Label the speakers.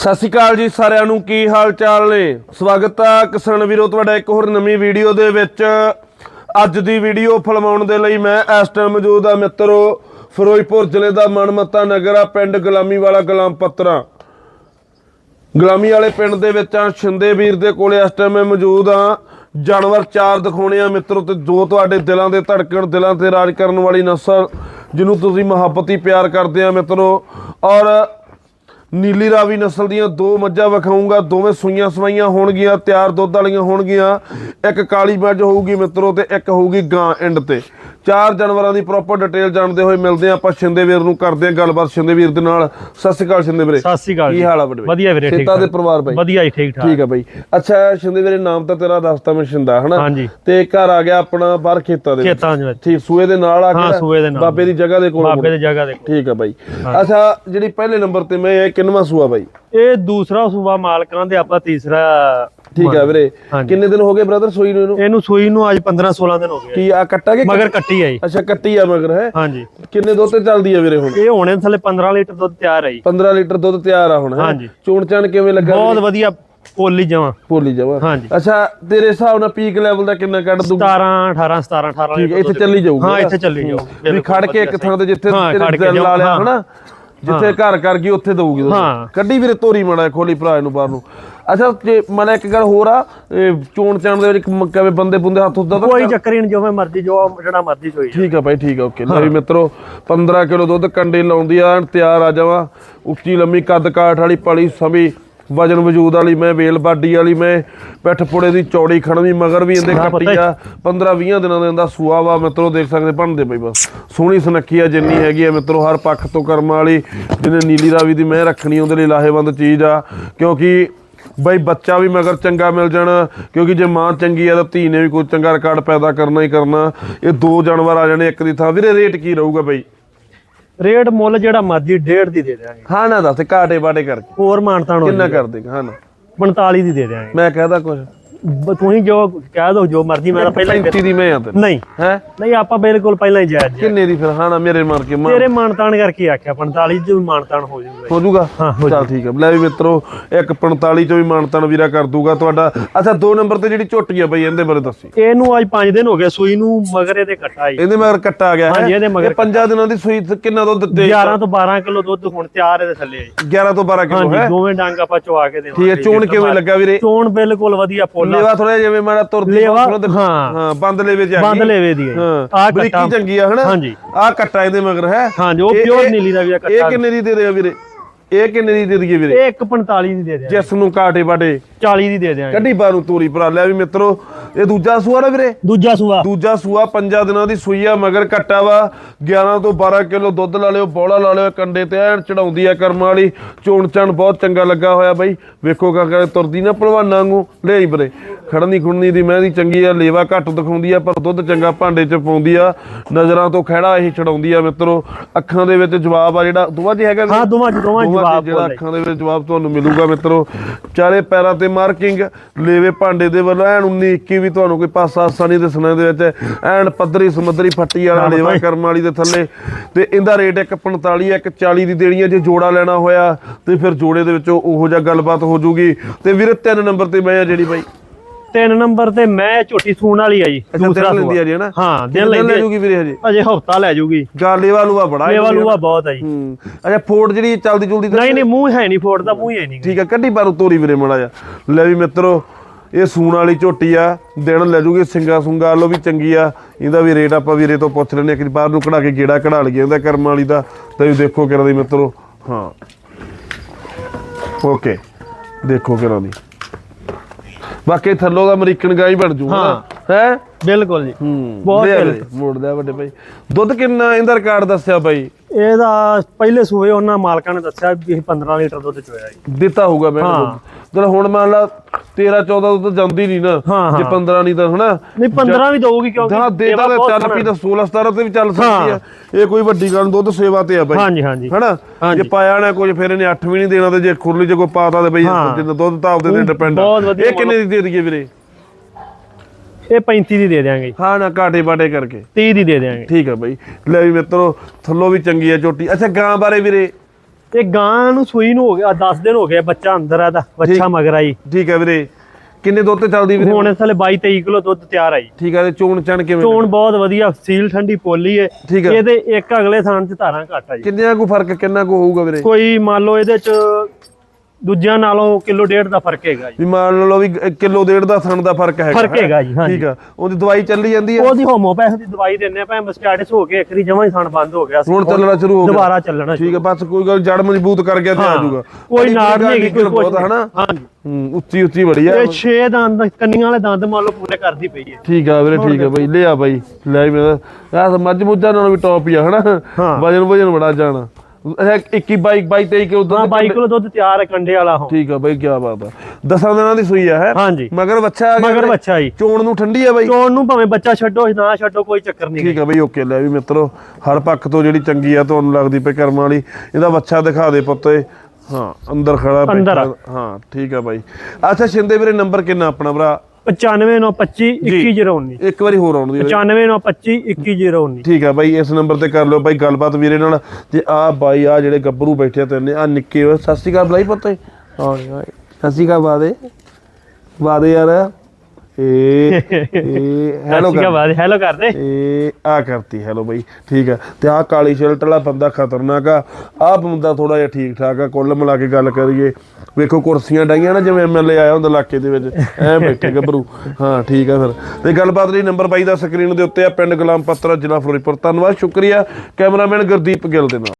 Speaker 1: ਸਤਿ ਸ਼੍ਰੀ ਅਕਾਲ ਜੀ ਸਾਰਿਆਂ ਨੂੰ, ਕੀ ਹਾਲ ਚਾਲ ਨੇ? ਸਵਾਗਤ ਆ ਕਿਸਾਨ ਵੀਰੋ, ਤੁਹਾਡਾ ਇੱਕ ਹੋਰ ਨਵੀਂ ਵੀਡੀਓ ਦੇ ਵਿੱਚ। ਅੱਜ ਦੀ ਵੀਡੀਓ ਫਿਲਮਾਉਣ ਦੇ ਲਈ ਮੈਂ ਇਸ ਟਾਈਮ ਮੌਜੂਦ ਆ ਮਿੱਤਰੋ, ਫਿਰੋਜ਼ਪੁਰ ਜ਼ਿਲ੍ਹੇ ਦਾ ਮਨਮੱਤਾ ਨਗਰ ਆ, ਪਿੰਡ ਗੁਲਾਮੀ ਵਾਲਾ ਗੁਲਾਮ ਪੱਤਰਾ। ਗੁਲਾਮੀ ਵਾਲੇ ਪਿੰਡ ਦੇ ਵਿੱਚ ਆ ਛਿੰਦੇ ਵੀਰ ਦੇ ਕੋਲੇ ਇਸ ਟਾਈਮ ਮੈਂ ਮੌਜੂਦ ਆ। ਜਾਨਵਰ ਚਾਰ ਦਿਖਾਉਣੇ ਆ ਮਿੱਤਰੋ ਤੇ ਜੋ ਤੁਹਾਡੇ ਦਿਲਾਂ ਦੇ ਧੜਕਣ, ਦਿਲਾਂ ਤੇ ਰਾਜ ਕਰਨ ਵਾਲੀ ਨਸਲ, ਜਿਹਨੂੰ ਤੁਸੀਂ ਮੁਹੱਬਤੀ ਪਿਆਰ ਕਰਦੇ ਆ ਮਿੱਤਰੋ। ਔਰ ਨੀਲੀ ਰਾਵੀ ਨਸਲ ਦੀਆਂ ਦੋ ਮੱਝਾਂ ਵਿਖਾਊਂਗਾ ਦੋਵੇਂ ਸੂਈਆਂ ਸਵਾਈਆਂ ਹੋਣਗੀਆਂ ਤਿਆਰ ਦੁੱਧ ਵਾਲੀਆਂ ਹੋਣਗੀਆਂ। ਇੱਕ ਕਾਲੀ ਮੱਝ ਹੋਊਗੀ ਮਿੱਤਰੋ ਤੇ ਇੱਕ ਹੋਊਗੀ ਗਾਂ ਐਂਡ ਤੇ। ਚਾਰ ਜਾਨਵਰਾਂ ਦੀ ਪ੍ਰੋਪਰ ਡਿਟੇਲ ਜਾਣਦੇ ਹੋਏ ਮਿਲਦੇ ਆਪਾਂ ਸ਼ਿੰਦੇ ਵੀਰ ਨੂੰ ਕਰਦੇ ਆ ਗੱਲਬਾਤ ਸ਼ਿੰਦੇ ਵੀਰ ਦੇ ਨਾਲ। ਸਤਿ ਸ਼੍ਰੀ ਅਕਾਲ ਸ਼ਿੰਦੇ ਵੀਰੇ।
Speaker 2: ਸਤਿ ਸ਼੍ਰੀ ਅਕਾਲ
Speaker 1: ਕੀ। ਹਾਲ ਆ ਬੜੇ
Speaker 2: ਵਧੀਆ ਵੀਰੇ, ਠੀਕ
Speaker 1: ਖੇਤਾਂ ਦੇ
Speaker 2: ਠਾਕ।
Speaker 1: ਪਰਿਵਾਰ ਬਾਈ
Speaker 2: ਵਧੀਆ ਜੀ ਠੀਕ ਠਾਕ।
Speaker 1: ਠੀਕ ਆ ਬਾਈ ਅੱਛਾ ਸ਼ਿੰਦੇ ਵੀਰੇ ਨਾਮ ਤਾਂ ਤੇਰਾ ਦੱਸਤਾ ਮੈਂ ਸ਼ਿੰਦਾ ਹਨਾ। ਤੇ ਘਰ ਆ ਗਿਆ ਆਪਣਾ ਬਾਹਰ ਖੇਤਾਂ ਦੇ।
Speaker 2: ਖੇਤਾਂ ਦੇ ਵਿੱਚ।
Speaker 1: ਠੀਕ ਸੂਏ ਦੇ ਨਾਲ ਆ
Speaker 2: ਹਾਂ,
Speaker 1: ਕੇ
Speaker 2: ਸੂਏ ਦੇ ਨਾਲ।
Speaker 1: ਬਾਬੇ ਦੀ ਜਗ੍ਹਾ ਦੇ ਕੋਲ
Speaker 2: ਬਾਬੇ ਦੀ ਜਗ੍ਹਾ ਦੇ
Speaker 1: ਠੀਕ ਆ ਬਾਈ ਅੱਛਾ ਜਿਹੜੀ ਪਹਿਲੇ ਨੰਬਰ ਤੇ ਮੈਂ ਇਹ ਕਿੰਨਵਾਂ ਸੂਆ ਬਾਈ?
Speaker 2: ਇਹ ਦੂਸਰਾ ਸੂਬਾ ਮਾਲਕਾਂ ਦੇ ਆਪਾਂ ਤੀਸਰਾ
Speaker 1: ਠੀਕ ਆ ਵੀਰੇ। ਕਿੰਨੇ ਦਿਨ ਹੋ ਗਏ ਬ੍ਰਦਰ ਸੂਈ ਨੂੰ ਇਹਨੂੰ?
Speaker 2: ਇਹਨੂੰ ਸੂਈ ਨੂੰ ਅੱਜ 15 16 ਦਿਨ ਹੋ ਗਏ।
Speaker 1: ਕੀ ਆ ਕੱਟਾ ਕੇ
Speaker 2: ਮਗਰ ਕੱਟੀ ਆਈ
Speaker 1: ਅੱਛਾ ਕੱਟੀ ਆ ਮਗਰ ਹੈ?
Speaker 2: ਹਾਂਜੀ।
Speaker 1: ਕਿੰਨੇ ਦੁੱਧ ਤੇ ਚੱਲਦੀ ਆ ਵੀਰੇ ਹੁਣ?
Speaker 2: ਇਹ ਹੋਣੇ ਥੱਲੇ 15 ਲੀਟਰ ਦੁੱਧ ਤਿਆਰ ਆਈ
Speaker 1: 15 ਲੀਟਰ ਦੁੱਧ ਤਿਆਰ ਆ ਹੁਣ ਹੈਂ?
Speaker 2: ਹਾਂਜੀ।
Speaker 1: ਚੋਣ ਚਾਣ ਕਿਵੇਂ ਲੱਗਾ
Speaker 2: ਬਹੁਤ ਵਧੀਆ ਪੋਲੀ ਜਮਾ।
Speaker 1: ਭੋਲੀ ਜਾਵਾ
Speaker 2: ਹਾਂਜੀ।
Speaker 1: ਅੱਛਾ ਤੇਰੇ ਹਿਸਾਬ ਨਾਲ ਪੀਕ ਲੈਵਲ ਦਾ ਕਿੰਨਾ ਕੱਢ ਦੂ
Speaker 2: 17 18 17 18
Speaker 1: ਠੀਕ ਹੈ ਇੱਥੇ ਚੱਲੀ ਜਾਊਗਾ।
Speaker 2: ਹਾਂ ਇੱਥੇ ਚੱਲੀ ਜਾਊ।
Speaker 1: ਵੀ ਖੜ ਕੇ ਇੱਕ ਥਾਂ ਤੇ ਜਿੱਥੇ
Speaker 2: ਹਾਂ,
Speaker 1: ਤੇਰੇ ਦਿਲ ਲਾ ਲਿਆ
Speaker 2: ਹਾਂ।
Speaker 1: ਹਨਾ? ਜਿੱਥੇ ਘਰ ਕਰ ਗਈ ਉੱਥੇ ਦਊਗੀ।
Speaker 2: ਹਾਂ।
Speaker 1: ਕੱਢੀ ਵੀਰੇ ਤੋਰੀ ਮਾੜਾ ਜਿਹਾ, ਖੋਲੀ ਭਰਾ ਨੂੰ ਬਾਹਰ ਨੂੰ। ਅੱਛਾ ਜੇ ਮਨ ਇੱਕ ਗੱਲ ਹੋਰ ਆ ਇਹ ਚੋਣ ਚਾਣ ਦੇ ਵਿੱਚ ਮ- ਕਿਵੇਂ ਬੰਦੇ ਬੁੰਦੇ ਹੱਥ ਉੱਦਾ
Speaker 2: ਕੋਈ ਚੱਕਰ ਹੀ ਨਹੀਂ ਜਿਵੇਂ ਮਰਜ਼ੀ ਜੋ ਜਿਹੜਾ ਮਰਜ਼ੀ ਚੋਈ
Speaker 1: ਠੀਕ ਆ ਭਾਈ ਠੀਕ ਆ ਓਕੇ। ਲੈ ਵੀ ਮਿੱਤਰੋ 15 ਕਿਲੋ ਦੁੱਧ ਕੰਡੇ ਲਾਉਂਦੀ ਆ ਐਨ ਤਿਆਰ ਆ ਜਾਵਾਂ। ਉੱਚੀ ਲੰਮੀ ਕੱਦ ਕਾਠ ਵਾਲੀ ਪਲੀ ਸਮੀ ਵਜਨ ਵਜੂਦ ਵਾਲੀ ਮੈਂ ਵੇਲ ਬਾਡੀ ਵਾਲੀ ਮੈਂ ਪਿੱਠ ਪੁੜੇ ਦੀ ਚੌੜੀ ਖੜਵੀਂ ਮਗਰ ਵੀ ਇਹਦੇ ਕੱਟੀ ਆ। 15 20 ਦਿਨਾਂ ਦੇ ਅੰਦਰ ਸੂਆ ਵਾ ਮਿੱਤਰੋ ਦੇਖ ਸਕਦੇ ਬਣਦੇ ਬਈ ਬਸ। ਸੋਹਣੀ ਸੁਨੱਖੀ ਆ ਜਿੰਨੀ ਹੈਗੀ ਆ ਮਿੱਤਰੋ ਹਰ ਪੱਖ ਤੋਂ ਕਰਮ ਵਾਲੀ। ਜਿਹਨੇ ਨੀਲੀ ਰਾਵੀ ਦੀ ਮੈਂ ਰੱਖਣੀ ਉਹਦੇ ਲਈ ਲਾਹੇਵੰਦ ਚੀਜ਼ ਆ। ਕਿਉਂਕਿ ਬਈ ਬੱਚਾ ਵੀ ਮਗਰ ਚੰਗਾ ਮਿਲ ਜਾਣਾ ਕਿਉਂਕਿ ਜੇ ਮਾਂ ਚੰਗੀ ਆ ਤਾਂ ਧੀ ਨੇ ਵੀ ਕੋਈ ਚੰਗਾ ਰਿਕਾਰਡ ਪੈਦਾ ਕਰਨਾ ਹੀ ਕਰਨਾ। ਇਹ ਦੋ ਜਾਨਵਰ ਆ ਜਾਣੇ ਇੱਕ ਦੀ ਥਾਂ। ਵੀਰੇ ਰੇਟ ਕੀ ਰਹੂਗਾ ਬਈ?
Speaker 2: ਰੇਟ ਮੁੱਲ ਜਿਹੜਾ ਮਰਜ਼ੀ ਡੇਢ ਦੀ ਦੇ ਦਿਆਂਗੇ।
Speaker 1: ਹਾਂ ਨਾ ਦੱਸ ਕਾਟੇ ਬਾਟੇ ਕਰਕੇ।
Speaker 2: ਹੋਰ ਮਾਨਤਾਨ ਹੋ
Speaker 1: ਕਿੰਨਾ ਕਰ ਦੇਗਾ ਹਾਂ ਨਾ।
Speaker 2: 45 ਦੀ ਦੇ ਦਿਆਂਗੇ।
Speaker 1: ਮੈਂ ਕਹਦਾ ਕੁਝ
Speaker 2: ਬ- ਤੁਸੀਂ ਜੋ ਕਹਿ ਦੋ ਜੋ ਮਰਜ਼ੀ ਮੈਂ ਤਾਂ ਪਹਿਲਾਂ ਹੀ
Speaker 1: 35 ਦੀ ਮੈਂ ਆ ਤੇ
Speaker 2: ਨਹੀਂ।
Speaker 1: ਹੈ?
Speaker 2: ਨਹੀਂ ਆਪਾਂ ਬਿਲਕੁਲ ਪਹਿਲਾਂ ਹੀ ਜਾਇਜ਼ ਜੀ
Speaker 1: ਕਿੰਨੇ ਦੀ ਫਿਰ? ਹਾਂ ਨਾ ਮੇਰੇ ਮਾਰ ਕੇ ਮਾਰ।
Speaker 2: ਤੇਰੇ ਮਾਨਤਾਨ ਕਰਕੇ ਆਖਿਆ 45 ਚ ਮਾਨਤਾਨ ਹੋ ਜਾਊਗਾ।
Speaker 1: ਹੋ ਜਾਊਗਾ?
Speaker 2: ਹਾਂ, ਹੋ
Speaker 1: ਚੱਲ ਠੀਕ ਹੈ ਲੈ ਵੀ ਮਿੱਤਰੋ ਇੱਕ 45 ਚੋਂ ਵੀ ਮਾਨਤਨ ਵੀਰਾ ਕਰ ਦੂਗਾ ਤੁਹਾਡਾ। ਅੱਛਾ ਦੋ ਨੰਬਰ ਤੇ ਜਿਹੜੀ ਝੋਟੀ ਆ ਬਈ ਇਹਦੇ ਬਾਰੇ ਦੱਸੀ।
Speaker 2: ਇਹਨੂੰ ਅੱਜ 5 ਦਿਨ ਹੋ ਗਏ ਸੂਈ ਨੂੰ ਮਗਰ ਇਹਦੇ ਕੱਟਾ ਹੀ
Speaker 1: ਇਹਦੇ ਮਗਰ ਕੱਟਾ ਗਿਆ
Speaker 2: ਹਾਂਜੀ,
Speaker 1: ਹੈ
Speaker 2: ਇਹਦੇ ਮਗਰ
Speaker 1: ਇਹ ਪੰਜਾਂ ਦਿਨਾਂ ਦੀ ਸੂਈ ਤੇ ਕਿੰਨਾ ਦੁੱਧ ਦਿੱਤੇ?
Speaker 2: 11 ਤੋਂ 12 ਕਿਲੋ ਦੁੱਧ ਹੁਣ ਤਿਆਰ ਇਹਦੇ ਥੱਲੇ ਆਈ
Speaker 1: 11 ਤੋਂ 12 ਕਿਲੋ
Speaker 2: ਹਾਂਜੀ
Speaker 1: ਹੈ?
Speaker 2: ਦੋਵੇਂ ਡੰਗ ਆਪਾਂ ਚਵਾ ਕੇ
Speaker 1: ਠੀਕ ਹੈ ਚੋਣ ਕਿਵੇਂ ਲੱਗਾ ਵੀਰੇ?
Speaker 2: ਚੋਣ ਬਿਲਕੁਲ ਵਧੀਆ
Speaker 1: ਲੇਵਾ ਥੋੜਾ ਜਿਵੇਂ ਮਾੜਾ ਤੁਰਦੀ
Speaker 2: ਲੇਵਾ, ਹਾਂ।
Speaker 1: ਹਾਂ ਬੰਦ ਲੇਵੇ ਆ
Speaker 2: ਬੰਦ। ਲੇਵੇ ਦੀ ਹੈ ਆ
Speaker 1: ਬਰੀਕੀ ਚੰਗੀ ਆ ਹਨਾ
Speaker 2: ਹਾਂਜੀ।
Speaker 1: ਆ ਕੱਟਾ ਇਹਦੇ ਮਗਰ ਹੈ
Speaker 2: ਹਾਂਜੀ ਉਹ
Speaker 1: ਇਹ-
Speaker 2: ਪਿਓਰ
Speaker 1: ਇਹ-
Speaker 2: ਨੀਲੀ ਦਾ ਵੀ ਆ
Speaker 1: ਇਹ
Speaker 2: ਕੱਟਾ
Speaker 1: ਕਿੰਨੇ ਦੀ ਦੇ ਦੇ ਵੀਰੇ ਇਹ ਕਿੰਨੇ ਦੀ ਦੇ ਦਈਏ ਵੀਰੇ?
Speaker 2: ਇਹ 145 ਦੀ ਦੇ ਦਿਆਂਗੇ।
Speaker 1: ਜਿਸ ਨੂੰ ਕਾਟੇ ਬਾਟੇ।
Speaker 2: 40 ਦੀ ਦੇ ਦਿਆਂਗੇ।
Speaker 1: ਕੱਢੀ ਬਾਰੂ ਤੂਰੀ ਭਰਾ ਲਿਆ ਵੀ ਮਿੱਤਰੋ ਇਹ ਦੂਜਾ ਸੂਆ ਨਾ ਵੀਰੇ?
Speaker 2: ਦੂਜਾ ਸੂਆ।
Speaker 1: ਦੂਜਾ ਸੂਆ ਪੰਜਾਂ ਦਿਨਾਂ ਦੀ ਸੂਈ ਆ ਮਗਰ ਕੱਟਾ ਵਾ। 11 ਤੋਂ 12 ਕਿਲੋ ਦੁੱਧ ਲਾ ਲਿਓ ਬੋਲਾ ਲਾ ਲਿਓ ਕੰਡੇ ਤੇ ਐਨ ਚੜਾਉਂਦੀ ਆ ਕਰਮਾਂ ਵਾਲੀ। ਚੋਣ ਚਣ ਬਹੁਤ ਚੰਗਾ ਲੱਗਾ ਹੋਇਆ ਬਾਈ। ਵੇਖੋ ਕਾਕਾ ਤੁਰਦੀ ਨਾ ਪਹਿਲਵਾਨਾਂ ਵਾਂਗੂ। ਲਈ ਬਰੇ ਖੜਨੀ ਖੁੜਨੀ ਦੀ ਮੈਂ ਦੀ ਚੰਗੀ ਆ ਲੇਵਾ ਘੱਟ ਦਿਖਾਉਂਦੀ ਆ ਪਰ ਦੁੱਧ ਚੰਗਾ ਭਾਂਡੇ 'ਚ ਪਾਉਂਦੀ ਆ। ਨਜ਼ਰਾਂ ਤੋਂ ਖਹਿੜਾ ਇਹ ਛਡਾਉਂਦੀ ਆ ਮਿੱਤਰੋ। ਅੱਖਾਂ ਦੇ ਵਿੱਚ ਜਵਾਬ ਆ ਜਿਹੜਾ ਦੋਵਾਂ 'ਚ ਹੈਗਾ
Speaker 2: ਹਾਂ ਦੋਵਾਂ ਚ ਦੋਵਾਂ 'ਚ। ਜਵਾਬ
Speaker 1: ਜਿਹੜਾ ਅੱਖਾਂ ਦੇ ਵਿੱਚ ਜਵਾਬ ਤੁਹਾਨੂੰ ਮਿਲੂਗਾ ਮਿੱਤਰੋ। ਚਾਰੇ ਪੈਰਾਂ ਤੇ ਮਾਰਕਿੰਗ ਲੇਵੇ ਭਾਂਡੇ ਦੇ ਵੱਲੋਂ ਐਨ 19 21 ਵੀ ਤੁਹਾਨੂੰ ਕੋਈ ਪਾਸਾ ਆਸਾ ਨਹੀਂ ਦਿਸਣਾ ਇਹਦੇ ਵਿੱਚ। ਐਨ ਪੱਧਰੀ ਸਮੁੰਦਰੀ ਫੱਟੀ ਵਾਲਾ ਲੇਵਾ। ਕਰਮ ਵਾਲੀ ਦੇ ਥੱਲੇ। ਤੇ ਇਹਦਾ ਰੇਟ ਇੱਕ 45 ਇੱਕ 40 ਦੀ ਦੇਣੀ ਹੈ। ਜੇ ਜੋੜਾ ਲੈਣਾ ਹੋਇਆ ਤੇ ਫਿਰ ਜੋੜੇ ਦੇ ਵਿੱਚੋਂ ਉਹੋ ਜਿਹਾ ਗੱਲਬਾਤ ਹੋ ਜੂਗੀ। ਤੇ ਵੀਰੇ ਤਿੰਨ ਨੰਬਰ ਤੇ ਮੈਂ ਆ ਜਿਹੜੀ ਬਾਈ।
Speaker 2: ਤਿੰਨ ਨੰਬਰ ਤੇ ਮੈਂ ਝੋਟੀ ਸੂਣ ਵਾਲੀ ਆ ਜੀ ਦੂਸਰਾ
Speaker 1: ਲੈਂਦੀ ਆ ਜੀ ਹਨਾ?
Speaker 2: ਹਾਂ ਦਿਨ
Speaker 1: ਦਿਨ ਲੈ
Speaker 2: ਲੈਂਦੀ
Speaker 1: ਜੂਗੀ ਵੀਰੇ ਹਜੇ
Speaker 2: ਅਜੇ ਹਫਤਾ ਲੈ ਜੂਗੀ।
Speaker 1: ਗਾ ਲੇਵਾ ਲੂਆ ਬੜਾ ਹੈ
Speaker 2: ਲੇਵਾ ਲੂਆ ਬਹੁਤ ਆ ਜੀ।
Speaker 1: ਅੱਛਾ ਫੋਰਡ ਜਿਹੜੀ ਚੱਲਦੀ ਚੁਲਦੀ
Speaker 2: ਨਹੀਂ ਨਹੀਂ ਮੂੰਹ ਹੈ ਨਹੀਂ ਫੋੜਦਾ ਮੂੰਹ ਹੀ ਨਹੀਂ।
Speaker 1: ਠੀਕ ਆ ਕੱਢੀ ਬਾਰੂ ਤੋਰੀ ਵੀਰੇ ਮੜਾ ਜਾ ਲੈ ਵੀ ਮਿੱਤਰੋ ਇਹ ਸੂਣ ਵਾਲੀ ਝੋਟੀ ਆ ਦਿਨ ਲੈ ਜੂਗੀ ਸਿੰਗਾ ਸੁੰਗਾ ਲੋ ਵੀ ਚੰਗੀ ਆ। ਇਹਦਾ ਵੀ ਰੇਟ ਆਪਾਂ ਵੀਰੇ ਤੋਂ ਪੁੱਛ ਲੈਣੇ ਕਿ ਬਾਹਰ ਨੂੰ ਕਢਾ ਕੇ ਗੇੜਾ ਕਢਾ ਲਈਏ ਇਹਦਾ ਕਰਮ ਵਾਲੀ ਦਾ। ਤੇ ਦੇਖੋ ਕਿਹੜਾ ਦੀ ਮਿੱਤਰੋ। ਹਾਂ। ਓਕੇ ਦੇਖੋ ਕਿਹੜਾ ਦੀ। ਬਾਕੀ ਥੱਲੋਂ ਦਾ ਅਮਰੀਕਨ ਗਾਂ ਹੀ ਬਣ ਜੂਗਾ ਹੈ।
Speaker 2: ਬਿਲਕੁਲ ਜੀ। ਬਹੁਤ
Speaker 1: ਮੋੜਦਾ ਵੱਡੇ ਭਾਈ। ਦੁੱਧ ਕਿੰਨਾ ਇਹਦਾ ਰਿਕਾਰਡ ਦੱਸਿਆ ਬਾਈ
Speaker 2: ਇਹਦਾ ਪਹਿਲੇ ਸੂਏ ਉਹਨਾਂ ਮਾਲਕਾਂ ਨੇ ਦੱਸਿਆ ਵੀ ਇਹ 15 ਲੀਟਰ ਦੁੱਧ ਚੋਇਆ ਜੀ।
Speaker 1: ਦਿੱਤਾ ਹੋਊਗਾ ਮੈਂ
Speaker 2: ਹਾਂ।
Speaker 1: ਜਦੋਂ ਹੁਣ ਮੰਨ ਲਾ 13 14 ਤੋਂ ਜਾਂਦੀ ਨਹੀਂ ਨਾ।
Speaker 2: ਹਾਂ,
Speaker 1: ਜੇ
Speaker 2: ਹਾਂ।
Speaker 1: 15 ਨਹੀਂ ਤਾਂ ਹਨਾ।
Speaker 2: ਨਹੀਂ 15 ਵੀ ਦਊਗੀ ਕਿਉਂਕਿ
Speaker 1: ਹਾਂ ਦੇਦਾ
Speaker 2: ਸੇਵਾ
Speaker 1: ਤਾਂ
Speaker 2: ਬਹੁਤ
Speaker 1: ਚੱਲ ਪਈ ਤਾਂ 16 17 ਤੇ ਵੀ ਚੱਲ ਸਕਦੀ ਆ। ਇਹ ਕੋਈ ਵੱਡੀ ਗੱਲ ਨੀ, ਦੁੱਧ ਸੇਵਾ ਤੇ ਆ ਬਾਈ।
Speaker 2: ਹਾਂਜੀ ਹਾਂਜੀ।
Speaker 1: ਹਨਾ?
Speaker 2: ਹਾਂਜੀ।
Speaker 1: ਜੇ ਪਾਇਆ ਨਾ ਕੁਝ ਫਿਰ ਇਹਨੇ 8 ਵੀ ਨਹੀਂ ਦੇਣਾ ਤੇ ਜੇ ਖੁਰਲੀ ਚ ਕੋਈ ਪਾਤਾ ਤੇ ਬਈ
Speaker 2: ਹਾਂ।
Speaker 1: ਜਿੰਨਾ ਦੁੱਧ ਤਾਂ ਆਪਦੇ ਤੇ ਡਿਪੈਂਡ
Speaker 2: ਬਹੁਤ ਵਧੀਆ
Speaker 1: ਇਹ ਕਿੰਨੇ ਦੀ ਦੇ ਦਈਏ ਵੀਰੇ?
Speaker 2: ਇਹ 35 ਦੀ ਦੇ ਦਿਆਂਗੇ।
Speaker 1: ਹਾਂ ਨਾ ਕਾਟੇ ਬਾਟੇ ਕਰਕੇ।
Speaker 2: 30 ਦੀ ਦੇ ਦਿਆਂਗੇ।
Speaker 1: ਠੀਕ ਆ ਬਾਈ। ਲੈ ਵੀ ਮਿੱਤਰੋ ਥੱਲੋਂ ਵੀ ਚੰਗੀ ਆ ਝੋਟੀ ਅੱਛਾ ਗਾਂ ਬਾਰੇ ਵੀਰੇ।
Speaker 2: ਇਹ ਗਾਂ ਨੂੰ ਸੂਈ ਨੂੰ ਹੋ ਗਿਆ 10 ਦਿਨ ਹੋ ਗਏ ਬੱਚਾ ਅੰਦਰ ਆ ਦਾ ਬੱਚਾ ਮਗਰ ਆਈ।
Speaker 1: ਠੀਕ ਹੈ ਵੀਰੇ। ਕਿੰਨੇ ਦੁੱਧ ਤੇ ਚੱਲਦੀ ਵੀਰੇ?
Speaker 2: ਹੁਣ ਇਸ ਥਲੇ 22 23 ਕਿਲੋ ਦੁੱਧ ਤਿਆਰ ਆਈ।
Speaker 1: ਠੀਕ ਹੈ ਤੇ ਚੋਣ ਚਣ ਕਿਵੇਂ
Speaker 2: ਚੋਣ ਬਹੁਤ ਵਧੀਆ ਸੀਲ ਠੰਡੀ ਪੋਲੀ
Speaker 1: ਹੈ।
Speaker 2: ਇਹਦੇ ਇੱਕ ਅਗਲੇ ਥਾਂ 'ਚ ਧਾਰਾਂ ਘੱਟ ਆ ਜੀ।
Speaker 1: ਕਿੰਨਿਆਂ ਕੋ ਫ਼ਰਕ ਕਿੰਨਾ ਕੋ ਹੋਊਗਾ ਵੀਰੇ?
Speaker 2: ਕੋਈ ਮੰਨ ਲਓ ਇਹਦੇ 'ਚ ਦੂਜਿਆਂ ਨਾਲੋਂ ਕਿਲੋ ਡੇਢ ਦਾ ਫ਼ਰਕ ਹੈਗਾ ਜੀ।
Speaker 1: ਵੀ ਮੰਨ ਲਓ ਵੀ ਕਿਲੋ ਡੇਢ ਦਾ ਥਣ ਦਾ ਫ਼ਰਕ ਹੈਗਾ
Speaker 2: ਫ਼ਰਕ? ਹੈਗਾ ਜੀ, ਹਾਂਜੀ।
Speaker 1: ਠੀਕ ਆ। ਉਹਦੀ ਦਵਾਈ ਚੱਲੀ ਜਾਂਦੀ ਆ?
Speaker 2: ਉਹਦੀ ਹੋਮੋਪੈਥ ਦੀ ਦਵਾਈ ਦਿੰਨੇ ਆ ਭਾਵੇਂ ਮਸਟੈਟਿਸ ਹੋ ਕੇ ਇੱਕਰੀ ਜਮਾਂ ਹੀ ਥਣ ਬੰਦ ਹੋ ਗਿਆ ਸੀ।
Speaker 1: ਹੁਣ ਚੱਲਣਾ ਸ਼ੁਰੂ ਹੋ ਗਿਆ।
Speaker 2: ਦੁਬਾਰਾ ਚੱਲਣਾ
Speaker 1: ਠੀਕ ਹੈ ਬਸ ਕੋਈ ਗੱਲ ਜੜ ਮਜ਼ਬੂਤ ਕਰ ਗਿਆ ਤੇ ਆ
Speaker 2: ਹਾਂ।
Speaker 1: ਜਾਊਗਾ।
Speaker 2: ਕੋਈ ਨਾੜ ਨਹੀਂ ਹੈਗੀ ਕੋਈ
Speaker 1: ਬਹੁਤ
Speaker 2: ਕੁਛ ਹਾਂਜੀ।
Speaker 1: ਹੂੰ ਉੱਚੀ ਉੱਚੀ ਬੜੀ ਆ।
Speaker 2: ਇਹ 6 ਦੰਦ ਕੰਨੀਆਂ ਵਾਲੇ ਦੰਦ ਮੰਨ ਲਓ ਪੂਰੇ ਕਰਦੀ ਪਈ ਹੈ।
Speaker 1: ਠੀਕ ਆ ਵੀਰੇ ਠੀਕ ਆ ਬਈ ਲਿਆ ਬਾਈ ਲੈ ਮੇਰਾ ਆਹ ਮੱਝ ਮੁੱਝਾਂ ਨਾਲ ਵੀ ਟੌਪ ਹੀ ਆ ਹਨਾ?
Speaker 2: ਹਾਂ।
Speaker 1: ਵਜਨ ਵਜਨ ਬੜਾ ਜਾਣਾ। ਅੱਛਾ 21 22 22 23 ਕਿਲੋ
Speaker 2: ਹਾਂ
Speaker 1: ਦੁੱਧ
Speaker 2: 22 ਕਿਲੋ ਦੁੱਧ ਤਿਆਰ ਹੈ ਕੰਡੇ ਵਾਲਾ ਹੋ
Speaker 1: ਠੀਕ ਆ ਬਾਈ ਕੀ ਬਾਤ ਆ। ਦਸਾਂ ਦਿਨਾਂ ਦੀ ਸੂਈ ਆ ਹੈ?
Speaker 2: ਹਾਂਜੀ।
Speaker 1: ਮਗਰ ਬੱਚਾ ਆ ਗਿਆ
Speaker 2: ਮਗਰ
Speaker 1: ਵੀਰੇ।
Speaker 2: ਬੱਚਾ ਹੀ
Speaker 1: ਚੋਣ ਨੂੰ ਠੰਡੀ ਆ ਬਾਈ।
Speaker 2: ਚੋਣ ਨੂੰ ਭਾਵੇਂ ਬੱਚਾ ਛੱਡੋ ਨਾ ਛੱਡੋ ਕੋਈ ਚੱਕਰ ਨਹੀਂ
Speaker 1: ਠੀਕ ਆ ਬਈ ਓਕੇ ਲੈ ਵੀ ਮਿੱਤਰੋ ਹਰ ਪੱਖ ਤੋਂ ਜਿਹੜੀ ਚੰਗੀ ਆ ਤੁਹਾਨੂੰ ਲੱਗਦੀ ਪਈ ਕਰਮ ਵਾਲੀ ਇਹਦਾ ਬੱਚਾ ਦਿਖਾ ਦੇ ਪੁੱਤੇ। ਹਾਂ ਅੰਦਰ ਖੜਾ। ਹਾਂ ਠੀਕ ਆ ਬਾਈ। ਅੱਛਾ ਸ਼ਿੰਦੇ ਵੀਰੇ ਨੰਬਰ ਕਿੰਨਾ ਆਪਣਾ ਭਰਾ?
Speaker 2: 95925 2109
Speaker 1: ਇੱਕ ਵਾਰੀ ਹੋਰ ਆਉਣ ਦੀ
Speaker 2: 95925 2109
Speaker 1: ਠੀਕ ਆ ਬਾਈ ਇਸ ਨੰਬਰ ਤੇ ਕਰ ਲਿਓ ਬਾਈ ਗੱਲਬਾਤ ਵੀਰੇ ਨਾਲ। ਤੇ ਆ ਬਾਈ ਆ ਜਿਹੜੇ ਗੱਭਰੂ ਬੈਠੇ ਆ ਤੈਨੇ ਆ ਨਿੱਕੇ ਹੋਏ ਸਤਿ ਸ਼੍ਰੀ ਅਕਾਲ ਬਲਾਈ ਪੁੱਤੇ। ਹਾਂ ਸਤਿ ਸ਼੍ਰੀ ਅਕਾਲ ਬਾਦੇ ਬਾਦੇ ਯਾਰ ਏ ਏ ਹੈਲੋ ਕਰ।
Speaker 2: ਬਾਦ ਹੈਲੋ ਕਰਦੇ।
Speaker 1: ਇਹ ਆ ਕਰਤੀ ਹੈਲੋ ਬਈ ਠੀਕ ਆ। ਤੇ ਆ ਕਾਲੀ ਸ਼ਰਟ ਵਾਲਾ ਬੰਦਾ ਖਤਰਨਾਕ ਆ। ਆ ਬੰਦਾ ਥੋੜਾ ਜਿਹਾ ਠੀਕ ਠਾਕ ਆ ਕੁੱਲ ਮਿਲਾ ਕੇ ਗੱਲ ਕਰੀਏ। ਵੇਖੋ ਕੁਰਸੀਆਂ ਡਾਈਆਂ ਨਾ ਜਿਵੇਂ ਐਮਐਲਏ ਆਇਆ ਹੁੰਦਾ ਇਲਾਕੇ ਦੇ ਵਿੱਚ ਐ ਬੈਠੇ ਗੱਭਰੂ। ਹਾਂ ਠੀਕ ਆ ਫਿਰ। ਤੇ ਗੱਲਬਾਤ ਲਈ ਨੰਬਰ ਬਾਈ ਦਾ ਸਕਰੀਨ ਦੇ ਉੱਤੇ ਆ ਪਿੰਡ ਗੁਲਾਮ ਪੱਤਰਾ ਜ਼ਿਲ੍ਹਾ ਫਿਰੋਜ਼ਪੁਰ ਧੰਨਵਾਦ ਸ਼ੁਕਰੀਆ। ਕੈਮਰਾਮੈਨ ਗੁਰਦੀਪ ਗਿੱਲ ਦੇ ਨਾਲ।